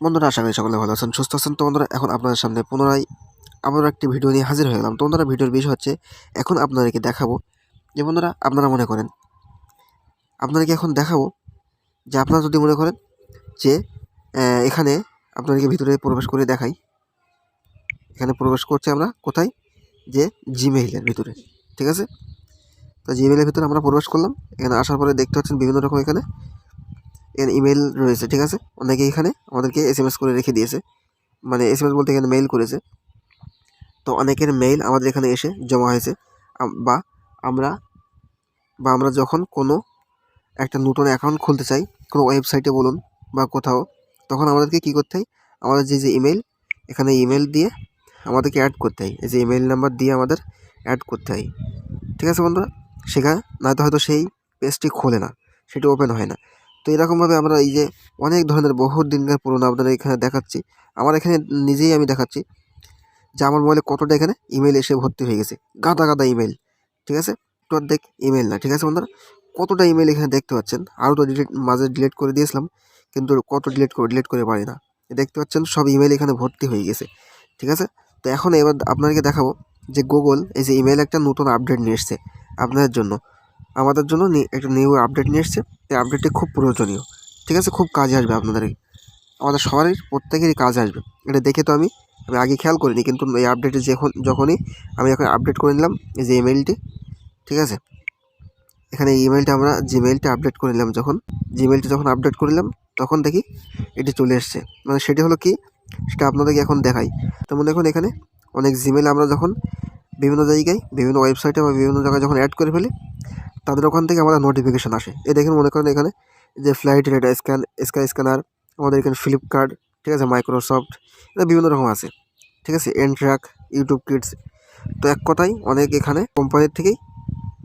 বন্ধুরা, আশা করি সকলে ভালো আছেন, সুস্থ আছেন। তো বন্ধুরা, এখন আপনাদের সামনে পুনরায় আবার একটি ভিডিও নিয়ে হাজির হয়ে গেলাম। তো বন্ধুরা, ভিডিওর বিষয় হচ্ছে, এখন আপনাদেরকে দেখাবো যে বন্ধুরা, আপনারা মনে করেন, আপনাদেরকে এখন দেখাবো যে আপনারা যদি মনে করেন যে এখানে আপনাদেরকে ভিতরে প্রবেশ করে দেখাই। এখানে প্রবেশ করছে আমরা, কোথায়? যে জিমেইলের ভিতরে, ঠিক আছে? তো জিমেইলের ভিতরে আমরা প্রবেশ করলাম। এখানে আসার পরে দেখতে পাচ্ছেন বিভিন্ন রকম এখানে এখানে ইমেল রয়েছে, ঠিক আছে? অনেকে এখানে আমাদেরকে এস এম এস করে রেখে দিয়েছে। মানে এস এম এস বলতে এখানে মেইল করেছে। তো অনেকের মেইল আমাদের এখানে এসে জমা হয়েছে। বা আমরা বা আমরা যখন কোনো একটা নতুন অ্যাকাউন্ট খুলতে চাই, কোনো ওয়েবসাইটে বলুন বা কোথাও, তখন আমাদেরকে কী করতে হয়? আমাদের যে যে ইমেল এখানে ইমেল দিয়ে আমাদেরকে অ্যাড করতে হয়। এই যে ইমেল নাম্বার দিয়ে আমাদের অ্যাড করতে হয়। ঠিক আছে বন্ধুরা? সেখানে, নয়তো হয়তো সেই পেজটি খোলে না। সেটি ওপেন হয় না। তো এরকমভাবে আমরা এই যে অনেক ধরনের বহু দিনকার পুরনো আপনাদের এখানে দেখাচ্ছি। আমার এখানে নিজেই আমি দেখাচ্ছি যে আমার মোবাইলে কতটা এখানে ইমেল এসে ভর্তি হয়ে গেছে। গাদা গাদা ইমেল, ঠিক আছে? তো দেখ ইমেল না, ঠিক আছে বন্ধুরা? কতটা ইমেল এখানে দেখতে পাচ্ছেন? আরও তো ডিলিট মাঝে ডিলিট করে দিয়েছিলাম, কিন্তু কত ডিলিট করে ডিলিট করে পারি না। দেখতে পাচ্ছেন সব ইমেল এখানে ভর্তি হয়ে গেছে, ঠিক আছে? তো এখন এবার আপনাদেরকে দেখাবো যে গুগল এই যে ইমেল একটা নতুন আপডেট নিয়ে এসছে আপনাদের জন্য। আমাদের জন্য একটা নিউ আপডেট নিয়ে এসছে। এই আপডেটটি খুব প্রয়োজনীয়। ঠিক আছে? খুব কাজে আসবে আপনাদের আমাদের সবারই, প্রত্যেকেরই কাজে আসবে। এটা দেখে তো আমি আমি আগে খেয়াল করিনি, কিন্তু এই আপডেটে যখন যখনই আমি এখন আপডেট করে নিলাম, এই যে ইমেলটি ঠিক আছে? এখানে ইমেলটা আমরা জিমেলটা আপডেট করে নিলাম যখন। জিমেলটা যখন আপডেট করে নিলাম, তখন দেখি এটি চলে এসছে। মানে সেটি হলো কি? সেটা আপনাদেরকে এখন দেখাই। তেমন দেখুন এখানে অনেক জিমেল আমরা যখন বিভিন্ন জায়গায়, বিভিন্ন ওয়েবসাইটে বা বিভিন্ন জায়গায় যখন অ্যাড করে ফেলি তাদের ওখান থেকে আমাদের নোটিফিকেশান আসে। এ দেখেন মনে করেন এখানে যে flight radar scan Skyscanner আমাদের এখানে ফ্লিপকার্ট ঠিক আছে মাইক্রোসফট এটা বিভিন্ন রকম আছে। ঠিক আছে এনট্রাক ইউটিউব কিডস তো এক কথাই অনেক এখানে কোম্পানির থেকেই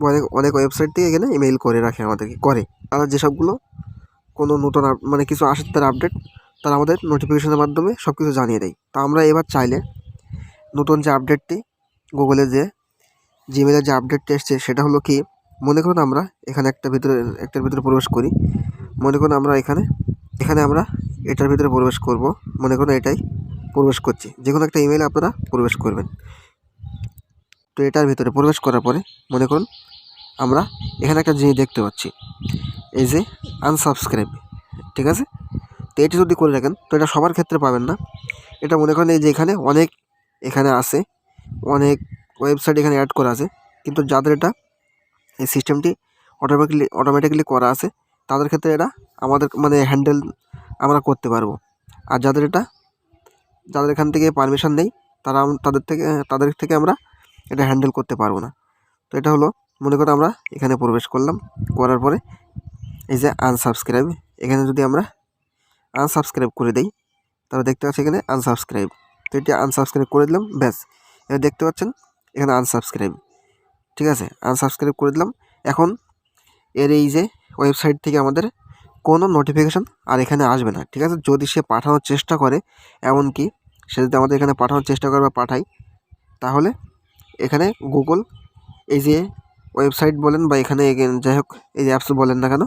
অনেক অনেক ওয়েবসাইট থেকে এখানে ইমেল করে রাখে আমাদেরকে, করে। তারা যেসবগুলো কোনো নতুন মানে কিছু আসে তার আপডেট তারা আমাদের নোটিফিকেশনের মাধ্যমে সব কিছু জানিয়ে দেয়। তা আমরা এবার চাইলে নতুন যে আপডেটটি গুগলে যে জিমেলের যে আপডেটটি এসছে, সেটা হলো কি মনে করুন আমরা এখানে একটা ভিতরে, একটার ভিতরে প্রবেশ করি। মনে করুন আমরা এখানে এখানে আমরা এটার ভিতরে প্রবেশ করব। মনে করুন এটাই প্রবেশ করছি। যে কোনো একটা ইমেলে আপনারা প্রবেশ করবেন। তো এটার ভিতরে প্রবেশ করার পরে মনে করুন আমরা এখানে একটা জিনিস দেখতে পাচ্ছি। এই যে আনসাবস্ক্রাইব ঠিক আছে? তো এটি যদি করে রাখেন, তো এটা সবার ক্ষেত্রে পাবেন না। এটা মনে করেন এই যে এখানে অনেক এখানে আছে, অনেক ওয়েবসাইট এখানে অ্যাড করা আছে। কিন্তু যাদের এটা এই সিস্টেমটি অটোমেটিকলি অটোমেটিক্যালি করা আছে। তাদের ক্ষেত্রে এটা আমাদের মানে হ্যান্ডেল আমরা করতে পারব। আর যাদের এটা, যাদের এখান থেকে পারমিশন নেই, তারা তাদের থেকে তাদের থেকে আমরা এটা হ্যান্ডেল করতে পারব না। তো এটা হলো, মনে করো আমরা এখানে প্রবেশ করলাম, করার পরে এই যে আনসাবস্ক্রাইব এখানে যদি আমরা আনসাবস্ক্রাইব করে দেই, তাহলে দেখতে পাচ্ছি এখানে আনসাবস্ক্রাইব তো এটি আনসাবস্ক্রাইব করে দিলাম, ব্যাস। এবার দেখতে পাচ্ছেন, এখানে আনসাবস্ক্রাইব ঠিক আছে? আনসাবস্ক্রাইব করে দিলাম। এখন এর এই যে ওয়েবসাইট থেকে আমাদের কোনো নোটিফিকেশান আর এখানে আসবে না, ঠিক আছে? যদি সে পাঠানোর চেষ্টা করে, এমনকি সে যদি আমাদের এখানে পাঠানোর চেষ্টা করে বা পাঠায়, তাহলে এখানে গুগল এই যে ওয়েবসাইট বলেন বা এখানে যাই হোক, এই যে অ্যাপস বলেন না কেন,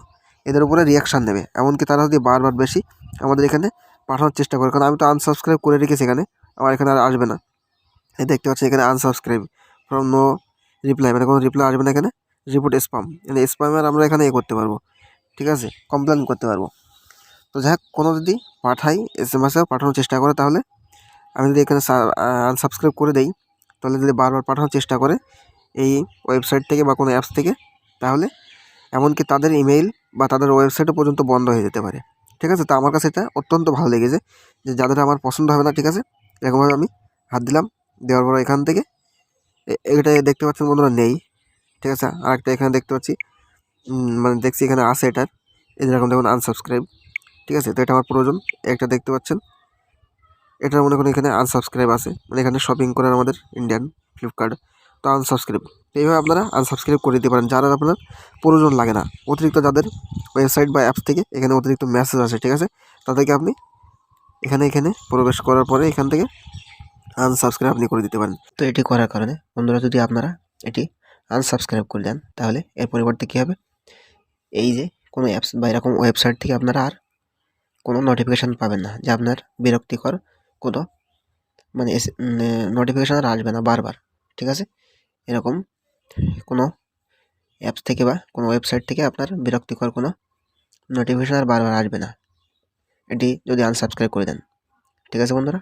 এদের উপরে রিয়াকশান নেবে। এমনকি তারা যদি বারবার বেশি আমাদের এখানে পাঠানোর চেষ্টা করে, কারণ আমি তো আনসাবস্ক্রাইব করে রেখেছি এখানে, আমার এখানে আর আসবে না। এই দেখতে পাচ্ছি এখানে আনসাবস্ক্রাইব ফ্রম নো রিপ্লাই মানে কোনো রিপ্লাই আসবে না এখানে রিপোর্ট স্পাম মানে স্পামের আমরা এখানে এ করতে পারব, ঠিক আছে? কমপ্লেন করতে পারব। তো যাই হোক, কোনো যদি পাঠাই এস এম এসে পাঠানোর চেষ্টা করে, তাহলে আমি যদি এখানে আনসাবস্ক্রাইব করে দেই, তাহলে যদি বারবার পাঠানোর চেষ্টা করে এই ওয়েবসাইট থেকে বা কোনো অ্যাপস থেকে, তাহলে এমনকি তাদের ইমেইল বা তাদের ওয়েবসাইটও পর্যন্ত বন্ধ হয়ে যেতে পারে, ঠিক আছে? তো আমার কাছে এটা অত্যন্ত ভালো লেগেছে যে যাদের আমার পছন্দ হবে না, ঠিক আছে? এরকমভাবে আমি হাত দিলাম, দেওয়ার পর এখান থেকে এটা দেখতে পাচ্ছেন বন্ধুরা নেই, ঠিক আছে? আরেকটা এখানে দেখতে পাচ্ছি মানে দেখছি এখানে আছে এটার এই যেরকম দেখুন আনসাবস্ক্রাইব ঠিক আছে? তো এটা আমার প্রয়োজন, একটা দেখতে পাচ্ছেন, এটার মনে করেন এখানে আনসাবস্ক্রাইব আছে মানে এখানে শপিং করেন আমাদের ইন্ডিয়ান ফ্লিপকার্ট তো আনসাবস্ক্রাইব এইভাবে আপনারা আনসাবস্ক্রাইব করে দিতে পারেন, যারা আপনার প্রয়োজন লাগে না, অতিরিক্ত যাদের ওয়েবসাইট বা অ্যাপস থেকে এখানে অতিরিক্ত মেসেজ আসে, ঠিক আছে? তাদেরকে আপনি এখানে এখানে প্রবেশ করার পরে এখান থেকে আনসাবস্ক্রাইব আপনি করে দিতে পারেন। তো এটি করার কারণে বন্ধুরা যদি আপনারা এটি আনসাবস্ক্রাইব করে দেন, তাহলে এর পরিবর্তে কী হবে? এই যে কোনো অ্যাপস বা এরকম ওয়েবসাইট থেকে আপনারা আর কোনো নোটিফিকেশান পাবেন না, যে আপনার বিরক্তিকর কোনো মানে নোটিফিকেশান আর আসবে না বারবার, ঠিক আছে? এরকম কোনো অ্যাপস থেকে বা কোনো ওয়েবসাইট থেকে আপনার বিরক্তিকর কোনো নোটিফিকেশান আর বারবার আসবে না। এটি যদি আনসাবস্ক্রাইব করে দেন, ঠিক আছে বন্ধুরা?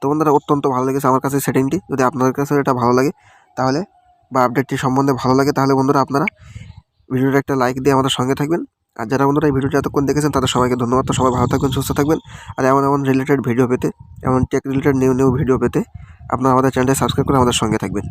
তো বন্ধুরা, অত্যন্ত ভালো লেগেছে আমার কাছে সেটিংটি যদি আপনাদের কাছে এটা ভালো লাগে, তাহলে বা আপডেটটি সম্বন্ধে ভালো লাগে, তাহলে বন্ধুরা আপনারা ভিডিওটা একটা লাইক দিয়ে আমাদের সঙ্গে থাকবেন। আর যারা বন্ধুরা এই ভিডিওটি এতক্ষণ দেখেছেন, তাদের সবাইকে ধন্যবাদ। তো সবাই ভালো থাকবেন, সুস্থ থাকবেন। আর এমন এমন রিলেটেড ভিডিও পেতে, এমন tech related new new video পেতে আপনারা আমাদের চ্যানেলটি সাবস্ক্রাইব করে আমাদের সঙ্গে থাকবেন।